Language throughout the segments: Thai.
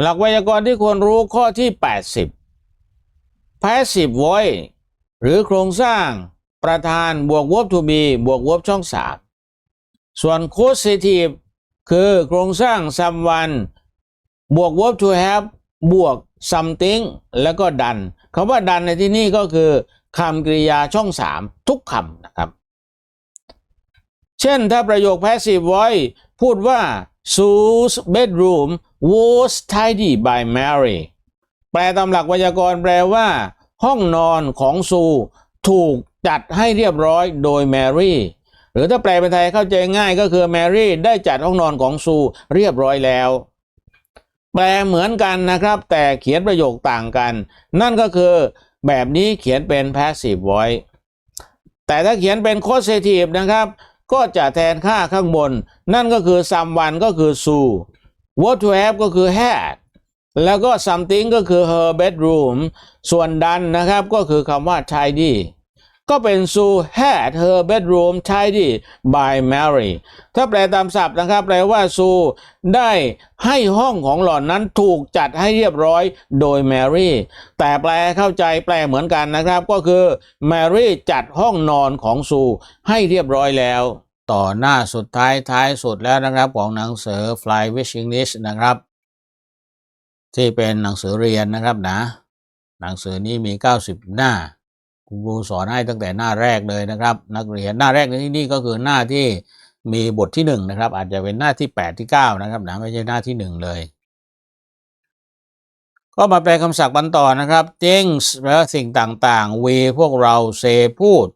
หลักไวยากรณ์ที่ควรรู้ข้อที่ 80 passive voice หรือโครงสร้างประธานบวก verb to be บวก verb ช่องสามส่วน causative คือโครงสร้าง someone บวก verb to have บวก something แล้วก็ดันคำว่าดันในที่นี้ก็คือคำกริยาช่องสามทุกคำนะครับ เช่นถ้าประโยค passive voice พูดว่า Sue's bedroom was tidy by Mary แปลตามหลักไวยากรณ์แปลว่า ห้องนอนของซู ถูกจัดให้เรียบร้อยโดยแมรี่ หรือถ้าแปลเป็นไทยเข้าใจง่ายก็คือแมรี่ได้จัดห้องนอนของซูเรียบร้อยแล้ว แปลเหมือนกันนะครับ แต่เขียนประโยคต่างกัน นั่นก็คือแบบนี้เขียนเป็น passive voice แต่ถ้าเขียนเป็น causative นะครับ ก็จะแทนค่าข้างบน นั่นก็คือ someone ก็คือ Sue what to have ก็คือ had แล้วก็ something ก็คือ her bedroom ส่วนดันนะครับก็คือคำว่า tidy ก็เป็น Sue had her bedroom tidy by Mary ถ้าแปลตามศัพท์นะครับ แปลว่า Sue ได้ให้ห้องของหล่อนนั้นถูกจัดให้เรียบร้อยโดย Mary แต่แปลเข้าใจแปลเหมือนกันนะครับ ก็คือ Mary จัดห้องนอนของ Sue ให้เรียบร้อยแล้ว ต่อหน้าสุดท้ายท้ายสุดแล้วนะครับของหนังสือ Fly with English นะครับ ที่เป็นหนังสือเรียนนะครับนะ หนังสือนี้มี 90 หน้า คุณครูสอนให้ตั้งแต่หน้าแรกเลยนะครับ นักเรียนหน้าแรกในที่นี่ก็คือหน้าที่มีบทที่หนึ่งนะครับ อาจจะเป็นหน้าที่ 8 ที่ 9 นะครับนะไม่ใช่หน้าที่หนึ่งเลย ก็มาแปลคำศัพท์กันต่อนะครับ things แปลว่าสิ่งต่างๆ we พวกเรา say พูด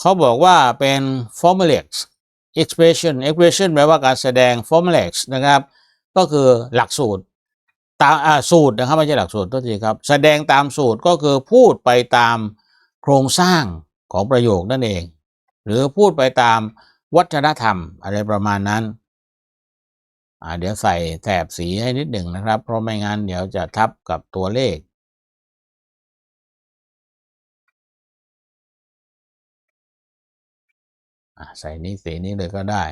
เขาบอกว่าเป็น formulax expression expression แปลว่าการแสดง formulax นะครับ ก็คือหลักสูตรตามสูตรนะครับไม่ใช่หลักสูตรตัวทีครับ แสดงตามสูตรก็คือพูดไปตามโครงสร้างของประโยคนั่นเอง หรือพูดไปตามวัฒนธรรมอะไรประมาณนั้นเดี๋ยวใส่แถบสีให้นิดหนึ่งนะครับ เพราะไม่งั้นเดี๋ยวจะทับกับตัวเลข ใส่นี้สีนี้เลยก็ได้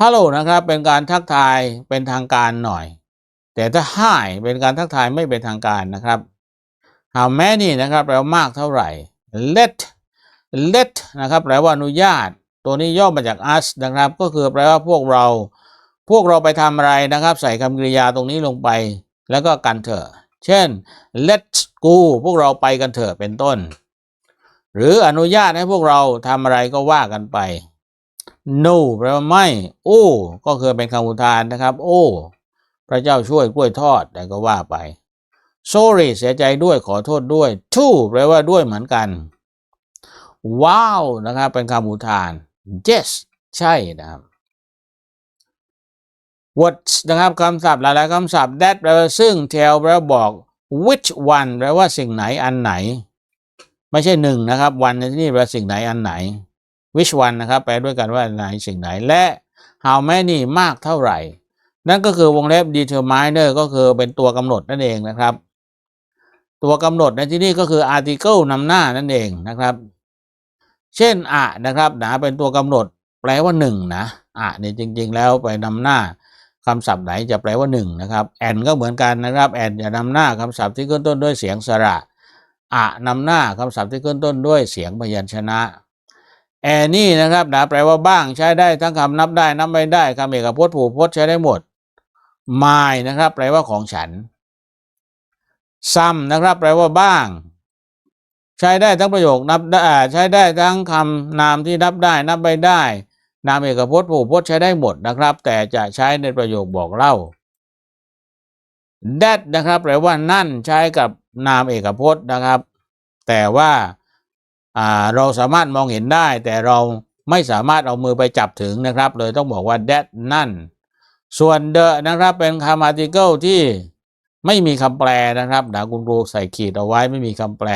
ฮัลโหลนะครับ เป็นการทักทายเป็นทางการหน่อย แต่ถ้า hi เป็นการทักทายไม่เป็นทางการนะครับ how many นะครับแปลว่ามากเท่าไหร่ let let นะครับแปลว่าอนุญาต ตัวนี้ย่อมาจาก us นะครับ ก็คือแปลว่าพวกเรา พวกเราไปทำอะไรนะครับ ใส่คำกริยาตรงนี้ลงไป แล้วก็กันเถอะ เช่น let's go พวกเราไปกันเถอะเป็นต้น หรืออนุญาตให้พวกเราทำอะไรก็ว่ากันไป no แปลว่าไม่ โอ้ ก็คือเป็นคำอุทานนะครับ โอ้ พระเจ้าช่วยกล้วยทอดแต่ก็ว่าไป sorry เสียใจด้วยขอโทษด้วย too แปลว่าด้วยเหมือนกัน ว้าว นะครับ เป็นคำอุทาน yes ใช่นะครับ what นะครับคำศัพท์หลายๆคำศัพท์ that แปลว่าซึ่ง tell แปลว่าบอก which one แปลว่าสิ่งไหนอันไหน ไม่ใช่หนึ่งนะครับ วันในที่นี่แปลสิ่งไหนอันไหน which one นะครับ แปลด้วยกันว่าอันไหนสิ่งไหนและ how many มากเท่าไหร่ นั่นก็คือวงเล็บ determiner ก็คือเป็นตัวกำหนดนั่นเองนะครับ ตัวกำหนดในที่นี้ก็คือ article นำหน้านั่นเองนะครับ เช่นอะนะครับนะเป็นตัวกำหนด แปลว่าหนึ่งนะอะเนี่ยจริง ๆ แล้วไปนำหน้าคำศัพท์ไหนจะแปลว่าหนึ่งนะครับแอนก็เหมือนกันนะครับแอนจะนำหน้าคำศัพท์ที่ขึ้นต้นด้วยเสียงสระ อะนำหน้าคำศัพท์ที่ขึ้นต้นด้วยเสียงพยัญชนะแอนี่นะครับนะแปลว่าบ้างใช้ได้ทั้งคำนับได้นับไม่ได้คำเอกพจน์ผูกพจน์ใช้ได้หมด my นะครับ แปลว่าของฉัน some นะครับ แปลว่าบ้าง ใช้ได้ทั้งประโยคนับได้ใช้ได้ทั้งคำนามที่นับได้นับไม่ได้ นามเอกพจน์ผูกพจน์ใช้ได้หมดนะครับ แต่จะใช้ในประโยคบอกเล่า that นะครับ แปลว่านั่นใช้กับนามเอกพจน์นะครับ แต่ว่าเราสามารถมองเห็นได้ แต่เราไม่สามารถเอามือไปจับถึงนะครับ เลยต้องบอกว่า that นั่น ส่วน the นะครับเป็นคำ article ที่ไม่มีคำแปลนะครับนะคุณครูใส่ขีดเอาไว้ไม่มีคำแปล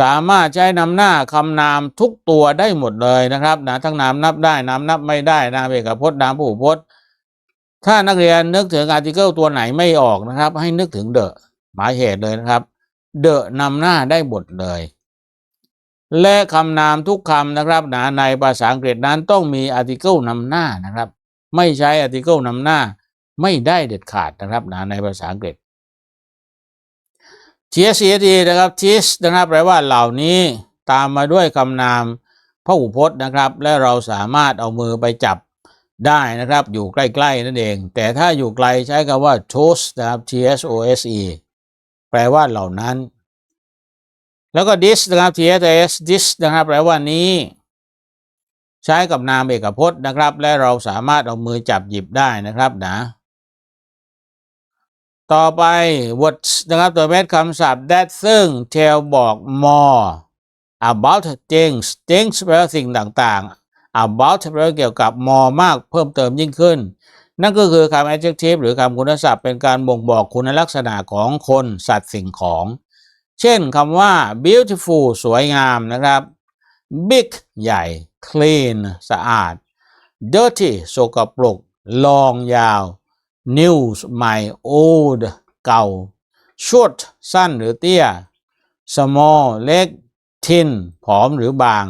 สามารถใช้นำหน้าคำนามทุกตัวได้หมดเลยนะครับนะทั้งนามนับได้นามนับไม่ได้นามเอกพจน์นามผู้พจน์ ถ้านักเรียนนึกถึง article ตัวไหนไม่ออกนะครับ ให้นึกถึง the หมายเหตุเลยนะครับ the นำหน้าได้หมดเลย และคำนามทุกคำนะครับนะในภาษาอังกฤษนั้นต้องมี article นำหน้านะครับ ไม่ใช้ article นำหน้า ไม่ได้เด็ดขาดนะครับนะในภาษาอังกฤษ TSET นะครับ TIS นะครับแปลว่าเหล่านี้ตามมาด้วยคำนามพหูพจน์นะครับ และเราสามารถเอามือไปจับ ได้นะครับ อยู่ใกล้ๆนั่นเอง แต่ถ้าอยู่ไกลใช้คำว่า TOS นะครับ T S O S E แปลว่าเหล่านั้น แล้วก็ this นะครับ T S S this นะครับ แปลว่านี้ ใช้กับนามเอกพจน์นะครับ และเราสามารถเอามือจับหยิบได้นะครับนะ ต่อไป words นะครับตัวเม็ดคำศัพท์ that ซึ่ง tell บอก more about things things แปลว่าสิ่งต่างๆ about แปลว่าเกี่ยวกับ more มากเพิ่มเติมยิ่งขึ้น นั่นก็คือคำ adjective หรือคำคุณศัพท์เป็นการบ่งบอกคุณลักษณะของคนสัตว์สิ่งของ เช่นคำว่า beautiful สวยงามนะครับ big ใหญ่ clean สะอาด dirty สกปรก long ยาว news ใหม่ old เก่า short สั้นหรือเตี้ย small เล็ก thin ผอมหรือบาง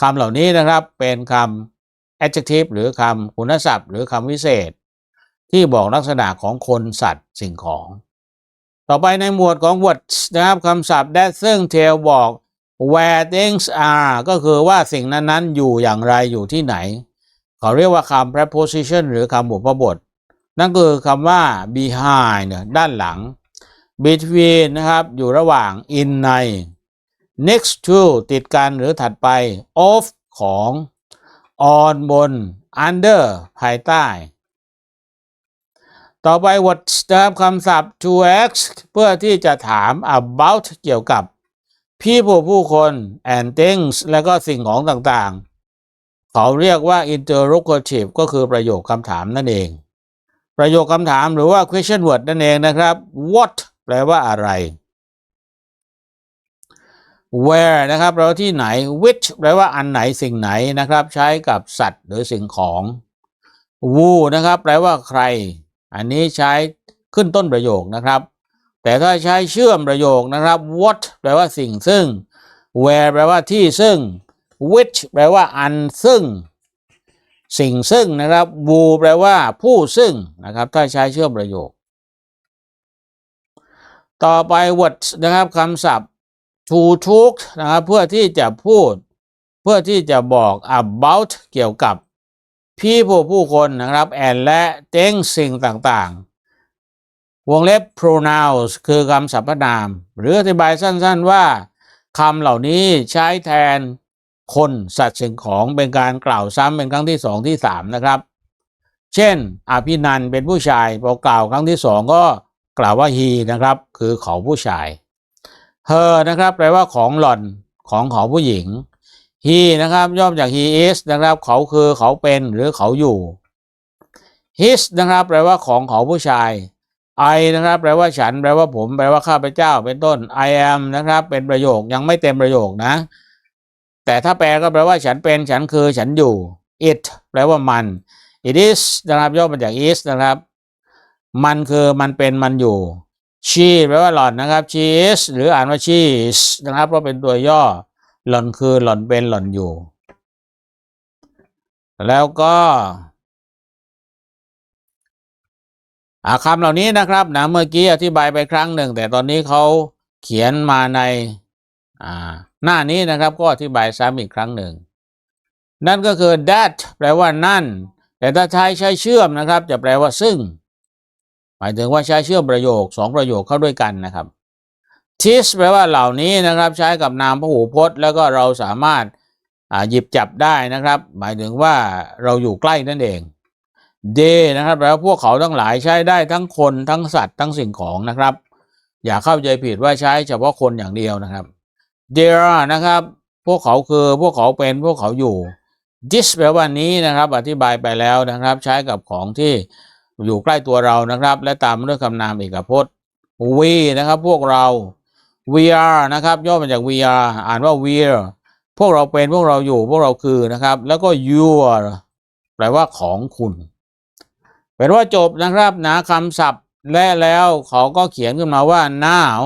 คำเหล่านี้นะครับเป็นคำ adjective หรือคำคุณศัพท์ หรือคำวิเศษ ที่บอกลักษณะของคนสัตว์สิ่งของ ต่อไปในหมวดของ words นะครับคำศัพท์ that ซึ่ง tell บอก where things are ก็คือว่าสิ่งนั้นๆ อยู่อย่างไรอยู่ที่ไหน เขาเรียกว่าคำ preposition หรือคำบุพบท นั่นคือคำว่า behind ด้านหลัง between นะครับอยู่ระหว่าง in ใน next to ติดกันหรือถัดไป of ของ on บน under ภายใต้ ต่อไป what นะครับคำศัพท์ to ask เพื่อที่จะถาม about เกี่ยวกับ people ผู้คน and things และก็สิ่งของต่างๆ เขาเรียกว่า interrogative ก็คือประโยคคำถามนั่นเอง ประโยคคำถามหรือว่า question word นั่นเองนะครับ what แปลว่าอะไร where นะครับแปลว่าที่ไหน which แปลว่าอันไหนสิ่งไหนนะครับ ใช้กับสัตว์หรือสิ่งของ who นะครับ แปลว่าใคร อันนี้ใช้ขึ้นต้นประโยคนะครับ แต่ถ้าใช้เชื่อมประโยคนะครับ what แปลว่าสิ่งซึ่ง where แปลว่าที่ซึ่ง which แปลว่าอันซึ่ง สิ่งซึ่งนะครับ who แปลว่าผู้ซึ่งนะครับ ถ้าใช้เชื่อมประโยค ต่อไป what นะครับคำศัพท์ to talk นะครับเพื่อที่จะพูด เพื่อที่จะบอก about เกี่ยวกับ people ผู้คนนะครับ and และ things สิ่งต่างๆ วงเล็บ pronouns คือคำสรรพนาม หรืออธิบายสั้นๆว่าคำเหล่านี้ใช้แทนคนสัตว์สิ่งของเป็นการกล่าวซ้ำเป็นครั้งที่สองที่สามนะครับ เช่น อภินันเป็นผู้ชายพอกล่าวครั้งที่สองก็กล่าวว่า he นะครับ คือเขาผู้ชาย her นะครับ แปลว่าของหล่อนของเขาผู้หญิง he นะครับย่อมาจาก he is นะครับ เขาคือเขาเป็นหรือเขาอยู่ his นะครับ แปลว่าของเขาผู้ชาย I นะครับ แปลว่าฉัน แปลว่าผม แปลว่าข้าพเจ้า เป็นต้น I am นะครับ เป็นประโยคยังไม่เต็มประโยคนะ แต่ถ้าแปลก็แปลว่าฉันเป็น ฉันคือ ฉันอยู่ it แปลว่ามัน it is นะครับย่อมาจาก is นะครับ มันคือมันเป็นมันอยู่ she แปลว่าหล่อนนะครับ she is หรืออ่านว่า she is นะครับเพราะเป็นตัวย่อ หล่อนคือหล่อนเป็นหล่อนอยู่ แล้วก็คำเหล่านี้นะครับนะเมื่อกี้อธิบายไปครั้งหนึ่ง แต่ตอนนี้เขาเขียนมาในหน้านี้นะครับก็อธิบายซ้ำอีกครั้งหนึ่ง นั่นก็คือ that แปลว่านั่น แต่ถ้าใช้ใช้เชื่อมนะครับ จะแปลว่าซึ่ง หมายถึงว่าใช้เชื่อมประโยคสองประโยคเข้าด้วยกันนะครับ this แปลว่าเหล่านี้นะครับใช้กับนามพหูพจน์ แล้วก็เราสามารถหยิบจับได้นะครับ หมายถึงว่าเราอยู่ใกล้นั่นเอง they นะครับแปลว่าพวกเขาทั้งหลายใช้ได้ทั้งคนทั้งสัตว์ทั้งสิ่งของนะครับ อย่าเข้าใจผิดว่าใช้เฉพาะคนอย่างเดียวนะครับ there นะครับ พวกเขาคือพวกเขาเป็นพวกเขาอยู่ this แปลว่านี้นะครับ อธิบายไปแล้วนะครับ ใช้กับของที่ อยู่ใกล้ตัวเรานะครับ และตามด้วยคำนามเอกพจน์ we นะครับ พวกเรา we are นะครับย่อมาจาก we are อ่านว่า we're พวกเราเป็นพวกเราอยู่พวกเราคือนะครับ แล้วก็ your แปลว่าของคุณเป็นว่าจบนะครับนะคำศัพท์และแล้วเขาก็เขียนขึ้นมาว่า now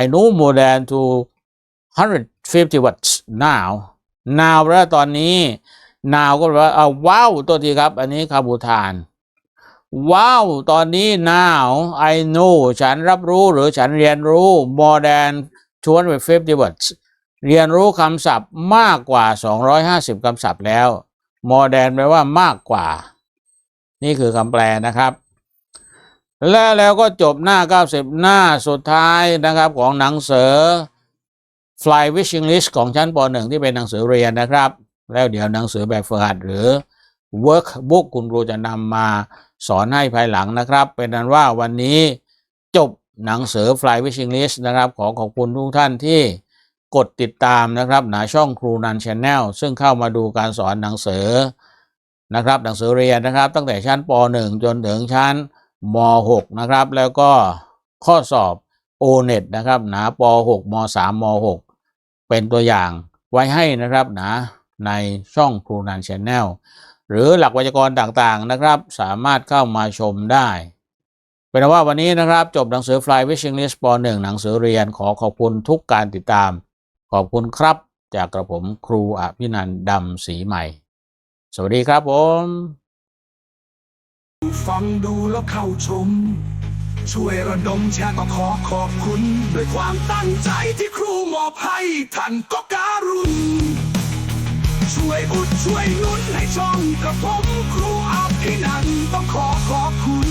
I know more than to 150 watts now now แปลว่าตอนนี้ now ก็แปลว่าเอาว้าวตัวทีครับ อันนี้คำอุทาน ว้าว ตอนนี้ now I know ฉันรับรู้หรือฉันเรียนรู้ more than 250 words เรียนรู้คำศัพท์มากกว่า 250 คำศัพท์แล้ว more than แปลว่ามากกว่า นี่คือคำแปลนะครับ และแล้วก็จบหน้า 90 หน้าสุดท้ายนะครับของหนังสือ Fly Wishing List ของชั้นป .1 ที่เป็นหนังสือเรียนนะครับ แล้วเดี๋ยวหนังสือแบบฝึกหัดหรือ Workbook คุณครูจะนำมาสอนให้ภายหลังนะครับ เป็นนั้นว่าวันนี้จบหนังสือ Fly Wishing List นะครับ ขอขอบคุณทุกท่านที่กดติดตามนะครับหนาช่องครูนันช n แนลซึ่งเข้ามาดูการสอนหนังสือนะครับหนังสือเรียนนะครับ ตั้งแต่ชั้นป .1 จนถึงชั้นม .6 นะครับ แล้วก็ข้อสอบ O-NET นะครับหนาป .6 ม .3 ม .6 เป็นตัวอย่างไว้ให้นะครับนะในช่องครูนันช n แนล หรือหลักไวยากรณ์ต่างๆนะครับ สามารถเข้ามาชมได้ เป็นว่าวันนี้นะครับ จบหนังสือ Fly Wishing List ป .1 หนังสือเรียนขอขอบคุณทุกการติดตาม ขอบคุณครับ จากกระผมครูอภินันดำศรีใหม่ สวัสดีครับผม ฟังดูแล้วเข้าชม ช่วยระดมแชร์ก็ขอขอบคุณ ด้วยความตั้งใจที่ครูมอบให้ท่านก็การุณ ช่วยอุดช่วยนุนให้ช่องกระผมครูอภินันต้องขอขอบคุณ